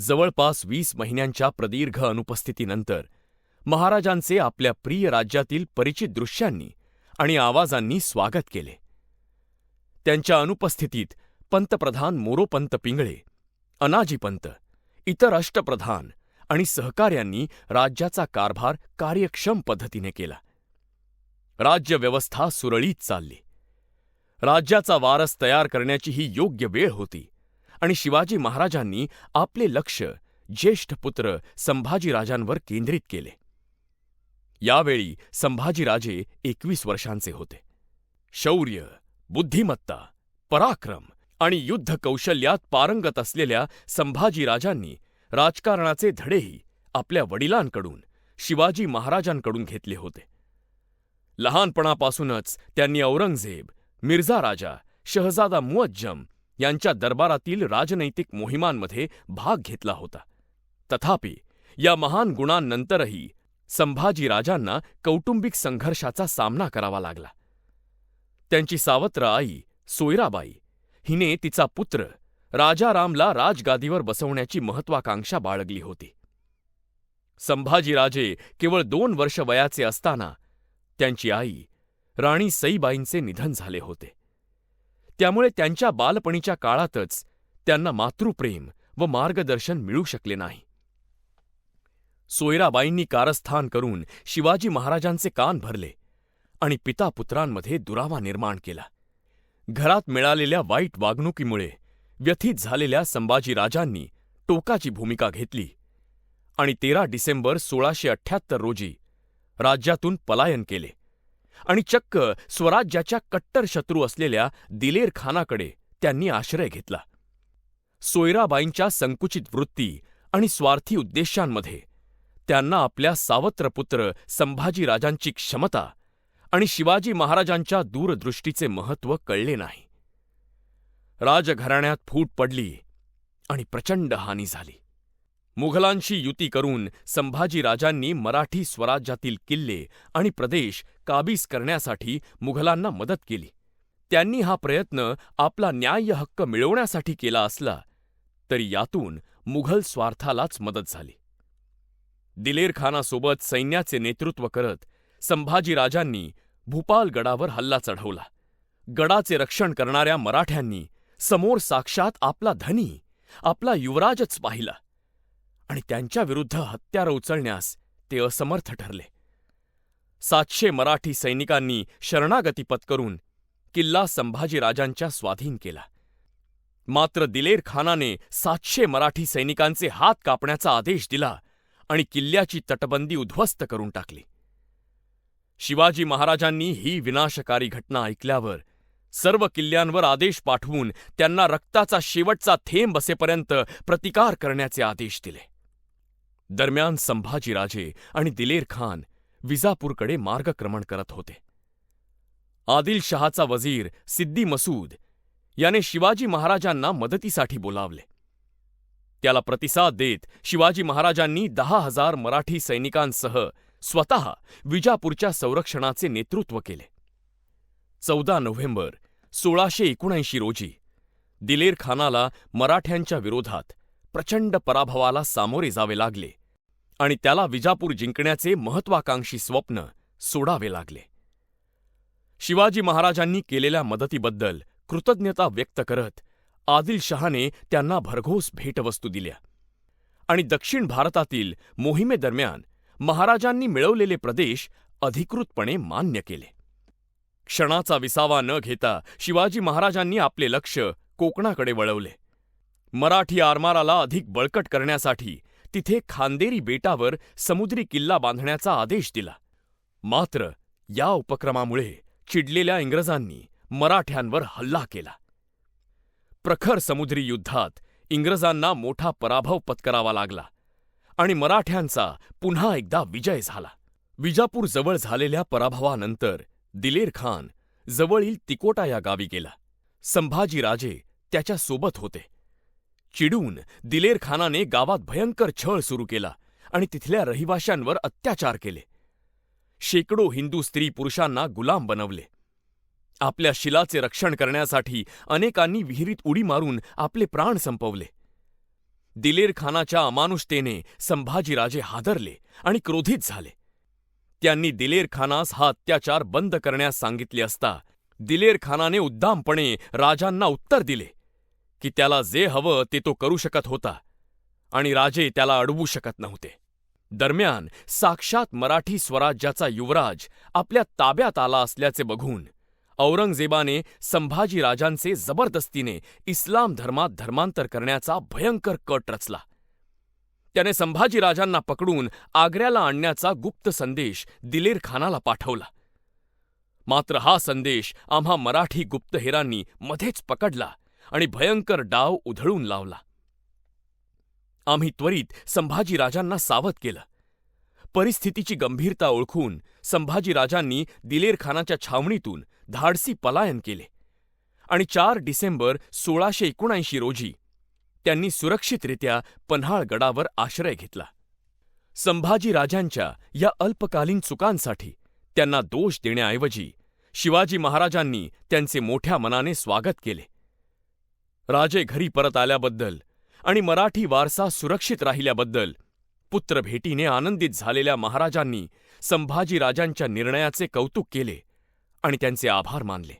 जवळपास वीस महिन्यांच्या प्रदीर्घ अनुपस्थितीनंतर महाराजांचे आपल्या प्रिय राज्यातील परिचित दृश्यांनी आणि आवाजांनी स्वागत केले. त्यांच्या अनुपस्थितीत पंतप्रधान मोरोपंत पिंगळे अनाजीपंत इतर अष्टप्रधान आणि सहकार्यांनी राज्याचा कारभार कार्यक्षम पद्धतीने केला. राज्यव्यवस्था सुरळीत चालली. राज्याचा वारस तयार करण्याची ही योग्य वेळ होती. आणि शिवाजी महाराजांनी आपले लक्ष ज्येष्ठ पुत्र संभाजीराजांवर केंद्रित केले. यावेळी संभाजीराजे एकवीस वर्षांचे होते. शौर्य बुद्धिमत्ता पराक्रम आणि युद्ध कौशल्यात पारंगत असलेल्या संभाजीराजांनी राजकारणाचे धडेही आपल्या वडिलांकडून शिवाजी महाराजांकडून घेतले होते. लहानपणापासूनच त्यांनी औरंगजेब मिर्झा राजा शहजादा मुअज्जम यांच्या दरबारातील राजनैतिक मोहिमांमध्ये भाग घेतला होता. तथापि या महान गुणांनंतरही संभाजीराजांना कौटुंबिक संघर्षाचा सामना करावा लागला. त्यांची सावत्र आई सोयराबाई हिने तिचा पुत्र राजारामला राजगादीवर बसवण्याची महत्वाकांक्षा बाळगली होती. संभाजीराजे केवळ दोन वर्ष वयाचे असताना त्यांची आई राणी सईबाईंचे निधन झाले होते. त्यामुळे त्यांच्या बालपणीच्या काळातच त्यांना मातृप्रेम व मार्गदर्शन मिळू शकले नाही. सोयराबाईंनी कारस्थान करून शिवाजी महाराजांचे कान भरले आणि पिता पुत्रांमध्ये दुरावा निर्माण केला. घरात मिळालेल्या वाईट वागणुकीमुळे व्यथित झालेल्या संभाजीराजांनी टोकाची भूमिका घेतली आणि तेरा डिसेंबर सोळाशे अठ्ठ्याहत्तर रोजी राज्यातून पलायन केले. आणि चक्क स्वराज्याच्या कट्टर शत्रू असलेल्या दिलेर खानाकडे त्यांनी आश्रय घेतला. सोयराबाईंच्या संकुचित वृत्ती आणि स्वार्थी उद्देशांमध्ये त्यांना आपल्या सावत्र पुत्र संभाजीराजांची क्षमता आणि शिवाजी महाराजांच्या दूरदृष्टीचे महत्त्व कळले नाही. राजघराण्यात फूट पडली आणि प्रचंड हानी झाली. मुघलांशी युती करून संभाजीराजांनी मराठी स्वराज्यातील किल्ले आणि प्रदेश काबीज करण्यासाठी मुघलांना मदत केली. त्यांनी हा प्रयत्न आपला न्याय्य हक्क मिळवण्यासाठी केला असला तरी यातून मुघल स्वार्थालाच मदत झाली. दिलेर खानासोबत सैन्याचे नेतृत्व करत संभाजीराजांनी भूपाल गडावर हल्ला चढवला. गडाचे रक्षण करणाऱ्या मराठ्यांनी समोर साक्षात आपला धनी आपला युवराजच पाहिला. आणि त्यांच्याविरुद्ध हत्यारं उचलण्यास ते असमर्थ ठरले. सातशे मराठी सैनिकांनी शरणागती पत्करून किल्ला संभाजीराजांच्या स्वाधीन केला. मात्र दिलेर खानाने सातशे मराठी सैनिकांचे हात कापण्याचा आदेश दिला आणि किल्ल्याची तटबंदी उद्ध्वस्त करून टाकली. शिवाजी महाराजांनी ही विनाशकारी घटना ऐकल्यावर सर्व किल्ल्यांवर आदेश पाठवून त्यांना रक्ताचा शेवटचा थेंब बसेपर्यंत प्रतिकार करण्याचे आदेश दिले. दरम्यान संभाजीराजे आणि दिलेर खान विजापूरकडे मार्गक्रमण करत होते. आदिलशहाचा वजीर सिद्दी मसूद याने शिवाजी महाराजांना मदतीसाठी बोलावले. त्याला प्रतिसाद देत शिवाजी महाराजांनी दहा हजार मराठी सैनिकांसह स्वतः विजापूरच्या संरक्षणाचे नेतृत्व केले. चौदा नोव्हेंबर सोळाशे एकोणऐंशी रोजी दिलेर खानाला मराठ्यांच्या विरोधात प्रचंड पराभवाला सामोरे जावे लागले. आणि त्याला विजापूर जिंकण्याचे महत्वाकांक्षी स्वप्न सोडावे लागले. शिवाजी महाराजांनी केलेल्या मदतीबद्दल कृतज्ञता व्यक्त करत आदिलशहाने त्यांना भरघोस भेटवस्तू दिल्या. आणि दक्षिण भारतातील मोहिमेदरम्यान महाराजांनी मिळवलेले प्रदेश अधिकृतपणे मान्य केले. क्षणाचा विसावा न घेता शिवाजी महाराजांनी आपले लक्ष कोकणाकडे वळवले. मराठी आरमाराला अधिक बळकट करण्यासाठी तिथे खांदेरी बेटावर समुद्री किल्ला बांधण्याचा आदेश दिला. मात्र या उपक्रमामुळे चिडलेल्या इंग्रजांनी मराठ्यांवर हल्ला केला. प्रखर समुद्री युद्धात इंग्रजांना मोठा पराभव पत्करावा लागला आणि मराठ्यांचा पुन्हा एकदा विजय झाला. विजापूर जवळ झालेल्या पराभवानंतर दिलेर खान जवळील तिकोटा या गावी गेला. संभाजीराजे त्याच्या सोबत होते. चिडून दिलेर खानाने गावात भयंकर छळ सुरू केला आणि तिथल्या रहिवाशांवर अत्याचार केले. शेकडो हिंदू स्त्री पुरुषांना गुलाम बनवले. आपल्या शिलाचे रक्षण करण्यासाठी अनेकांनी विहिरीत उडी मारून आपले प्राण संपवले. दिलेर खानाच्या अमानुषतेने संभाजीराजे हादरले आणि क्रोधित झाले. त्यांनी दिलेर खानास हा अत्याचार बंद करण्यास सांगितले असता दिलेर खानाने उद्दामपणे राजांना उत्तर दिले. की त्याला जे हवं ते तो करू शकत होता आणि राजे त्याला अडवू शकत नव्हते. दरम्यान साक्षात मराठी स्वराज्याचा युवराज आपल्या ताब्यात आला असल्याचे बघून औरंगजेबाने संभाजीराजांचे जबरदस्तीने इस्लाम धर्मात धर्मांतर करण्याचा भयंकर कट रचला. त्याने संभाजीराजांना पकडून आग्र्याला आणण्याचा गुप्त संदेश दिलेर खानाला पाठवला. मात्र हा संदेश आम्हा मराठी गुप्तहेरांनी मध्येच पकडला आणि भयंकर डाव उधळून लावला. आम्ही त्वरित संभाजीराजांना सावध केलं. परिस्थितीची गंभीरता ओळखून संभाजीराजांनी दिलेरखानाच्या छावणीतून धाडसी पलायन केले आणि चार डिसेंबर सोळाशे एकोणऐंशी रोजी त्यांनी सुरक्षितरित्या पन्हाळगडावर आश्रय घेतला. संभाजीराजांच्या या अल्पकालीन चुकांसाठी त्यांना दोष देण्याऐवजी शिवाजी महाराजांनी त्यांचे मोठ्या मनाने स्वागत केले. राजे घरी परत आल्याबद्दल आणि मराठी वारसा सुरक्षित राहिल्याबद्दल पुत्रभेटीने आनंदित झालेल्या महाराजांनी संभाजीराजांच्या निर्णयाचे कौतुक केले आणि त्यांचे आभार मानले.